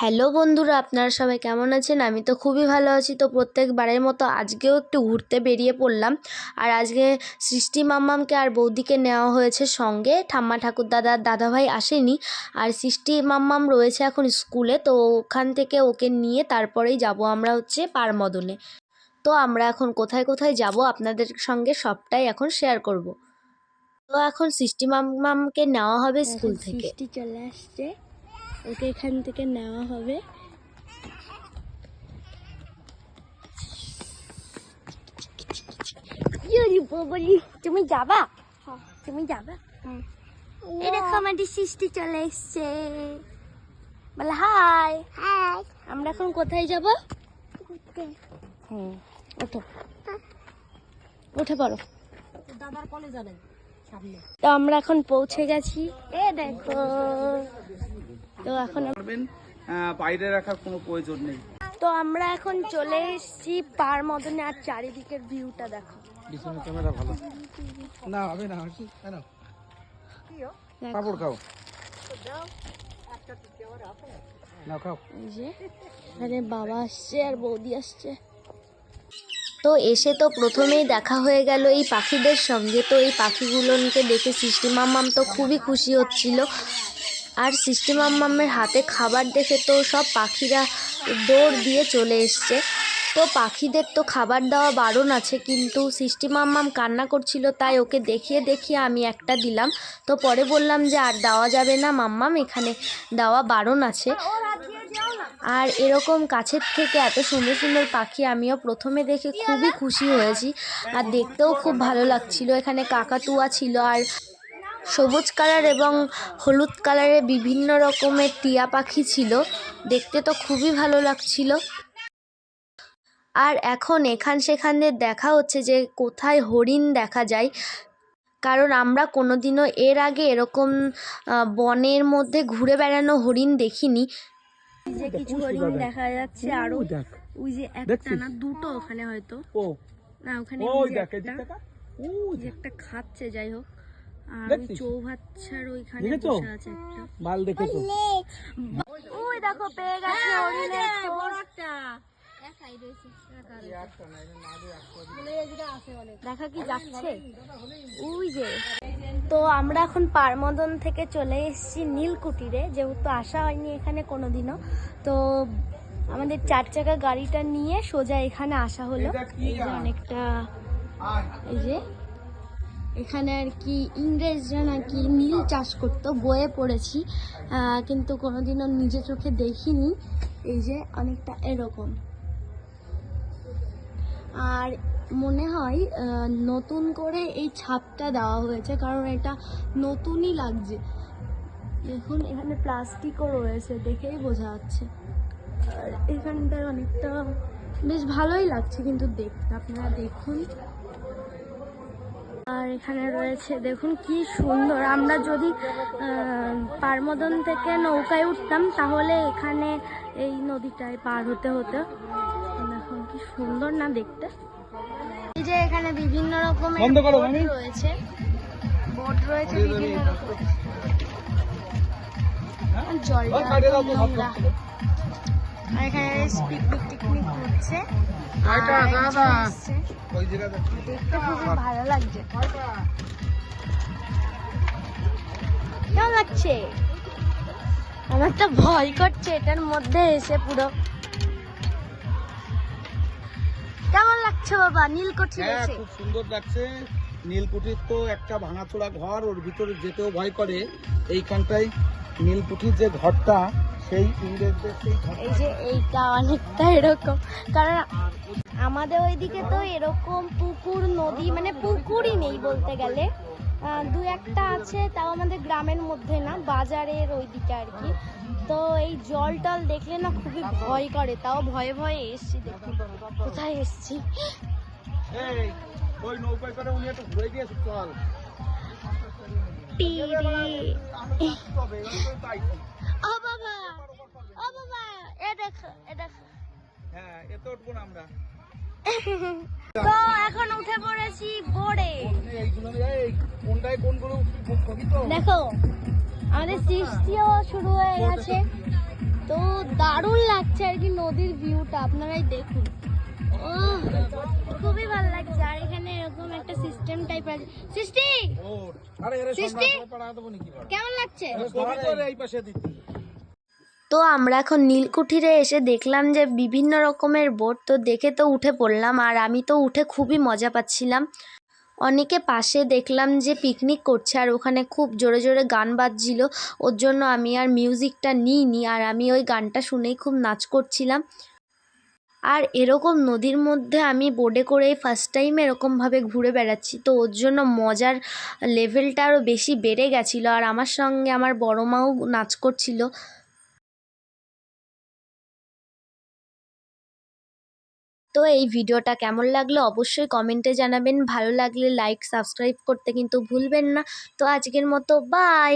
Hello বন্ধুরা আপনারা সবাই কেমন আছেন? আমি তো খুবই ভালো আছি। তো প্রত্যেকবারের মতো আজকেও একটু ঘুরতে বেরিয়ে পড়লাম। আর আজকে সৃষ্টি মাম্মামকে আর বৌদিকে নেওয়া হয়েছে সঙ্গে। ঠাম্মা ঠাকুর দাদার দাদাভাই আসেনি। আর সৃষ্টি মাম্মাম রয়েছে এখন স্কুলে। তো ওখান থেকে ওকে নিয়ে তারপরেই যাব আমরা হচ্ছে পারমদনে। তো আমরা এখন কোথায় কোথায় যাব আপনাদের সঙ্গে সবটাই এখন শেয়ার করব। তো এখন সৃষ্টি মাম্মামকে নেওয়া হবে স্কুল থেকে। চলে আসছে। ওকে এখান থেকে নেওয়া হবে। বলি? তুমি যাবা? তুমি যাবা? এই দেখো আমাদের সৃষ্টি চলে এসছে। বলে হাই হাই আমরা এখন কোথায় যাব? হুম ওঠো। উঠে পড়ো। দাদার কলে যাবেন তো আমরা এখন পৌঁছে গেছি। এ দেখো। তো এখন পারবেন বাইরে রাখার কোনো প্রয়োজন নেই। তো আমরা এখন চলে এসেছি পার মদনে আর চারিদিকের ভিউটা দেখো। পিছনে ক্যামেরা ভালো। না হবে না কি কেন পাপড় খাও। না খাও। যে এখানে বাবা আসছে আর বৌদি আসছে। তো এসে তো প্রথমেই দেখা হয়ে গেল এই পাখিদের সঙ্গে। তো এই পাখিগুলোকে দেখে সৃষ্টি মাম্মাম তো খুবই খুশি হচ্ছিল। আর সৃষ্টি মাম্মামের হাতে খাবার দেখে তো সব পাখিরা দৌড় দিয়ে চলে এসছে। তো পাখিদের তো খাবার দেওয়া বারণ আছে, কিন্তু সৃষ্টি মাম্মাম কান্না করছিল, তাই ওকে দেখিয়ে দেখিয়ে আমি একটা দিলাম। তো পরে বললাম যে আর দেওয়া যাবে না মাম্মাম, এখানে দেওয়া বারণ আছে। আর এরকম কাছের থেকে এত সুন্দর সুন্দর পাখি আমিও প্রথমে দেখে খুবই খুশি হয়েছি। আর দেখতেও খুব ভালো লাগছিল, এখানে কাকাতুয়া ছিল আর সবুজ কালার এবং হলুদ কালারের বিভিন্ন রকমের টিয়া পাখি ছিল। দেখতে তো খুবই ভালো লাগছিল। আর এখন এখান সেখানে দেখা হচ্ছে যে কোথায় হরিণ দেখা যায়। কারণ আমরা কোনোদিনও এর আগে এরকম বনের মধ্যে ঘুরে বেড়ানো হরিণ দেখিনি। এই যে কিছু হরিণ দেখা যাচ্ছে আরও। ওই যে একটা না দুটো ওখানে হয়তো। না ওখানে একটা খাচ্ছে যাই হোক। আর ওই দেখছিস? ওইখানে বসে আছে একটা। মাল দেখেছ? ওই দেখো পেয়ে গেছে হরিণের খোঁজ। দেখা কি যাচ্ছে? ওই যে তো আমরা এখন পারমদন থেকে চলে এসেছি নীলকুটিরে। যেহেতু আসা হয়নি এখানে কোনোদিনও তো আমাদের চার চাকা গাড়িটা নিয়ে সোজা এখানে আসা হলো। অনেকটা এই যে এখানে আর কি ইংরেজরা নাকি নীল চাষ করতো, বয়ে পড়েছি কিন্তু কোনোদিনও নিজে চোখে দেখিনি, এই যে অনেকটা এরকম। আর মনে হয় নতুন করে এই ছাপটা দেওয়া হয়েছে, কারণ এটা নতুনই লাগছে। দেখুন, এখানে প্লাস্টিকও রয়েছে, দেখেই বোঝা যাচ্ছে। আর এখানটায় অনেকটা বেশ ভালোই লাগছে, কিন্তু দেখতে, আপনারা দেখুন। আর এখানে রয়েছে দেখুন কি সুন্দর। আমরা যদি পারমদন থেকে নৌকায় উঠতাম তাহলে এখানে এই নদীটায় পার হতে হতো। দেখুন কি সুন্দর না দেখতে। এই যে এখানে বিভিন্ন রকমের বোট রয়েছে। বোট রয়েছে বিভিন্ন রকম জলটা ওই সাইডে দাও তো, একদম নোংরা। আর এখানে পিকনিক টিকনিক করছে আর একজন দাদা। এসছে। ওই জায়গা দেখ দেখতে খুবই ভালো লাগছে। কেমন লাগছে? আমার তো ভয় করছে এটার মধ্যে এসে পুরো। কেমন লাগছে বাবা? নীলকঠি হ্যাঁ এসে খুব সুন্দর লাগছে। নীলকুঠির তো একটা ভাঙাচোরা ঘর ওর ভিতরে যেতেও ভয় করে। এইখানটায় নীলকুঠির যে ঘরটা সেই ইংরেজদের সেই এই যে এইটা অনেকটা এরকম। কারণ আমাদের ওইদিকে তো এরকম পুকুর নদী মানে পুকুরই নেই বলতে গেলে। দু একটা আছে তাও আমাদের গ্রামের মধ্যে না বাজারের ওইদিকে আর কি। তো এই জল টল দেখলে না খুবই ভয় করে তাও ভয়ে ভয়ে এসছি দেখুন। কোথায় এসছি? এই ওই নৌকায় করে উনি একটু ঘুরে গিয়েছে চল। টিরি তো ও বাবা ও বাবা এ দেখো এ দেখো। হ্যাঁ এতে উঠবো না আমরা। তো এখন উঠে পড়েছি বোর্ডে কোনটায় কোনগুলো দেখো আমাদের সৃষ্টিও শুরু হয়ে গেছে। তো দারুণ লাগছে আর কি নদীর ভিউটা আপনারাই দেখুন। ও খুবই ভালো লাগছে। আর এখানে এরকম একটা সিস্টেম টাইপ আছে। সৃষ্টি! সৃষ্টি? কেমন লাগছে? এই পাশে দিতে। তো আমরা এখন নীলকুঠিরে এসে দেখলাম যে বিভিন্ন রকমের বোট তো দেখে তো উঠে পড়লাম। আর আমি তো উঠে খুবই মজা পাচ্ছিলাম। অনেকে পাশে দেখলাম যে পিকনিক করছে আর ওখানে খুব জোরে জোরে গান বাজছিল। ওর জন্য আমি আর মিউজিকটা নিইনি আর আমি ওই গানটা শুনেই খুব নাচ করছিলাম। আর এরকম নদীর মধ্যে আমি বোর্ডে করে ফার্স্ট টাইম এরকমভাবে ঘুরে বেড়াচ্ছি। তো ওর জন্য মজার লেভেলটা আরও বেশি বেড়ে গেছিল আর আমার সঙ্গে আমার বড় মাও নাচ করছিল। তো এই ভিডিওটা কেমন লাগল অবশ্যই কমেন্টে জানাবেন। ভালো লাগলে লাইক সাবস্ক্রাইব করতে কিন্তু ভুলবেন না। তো আজকের মতো বাই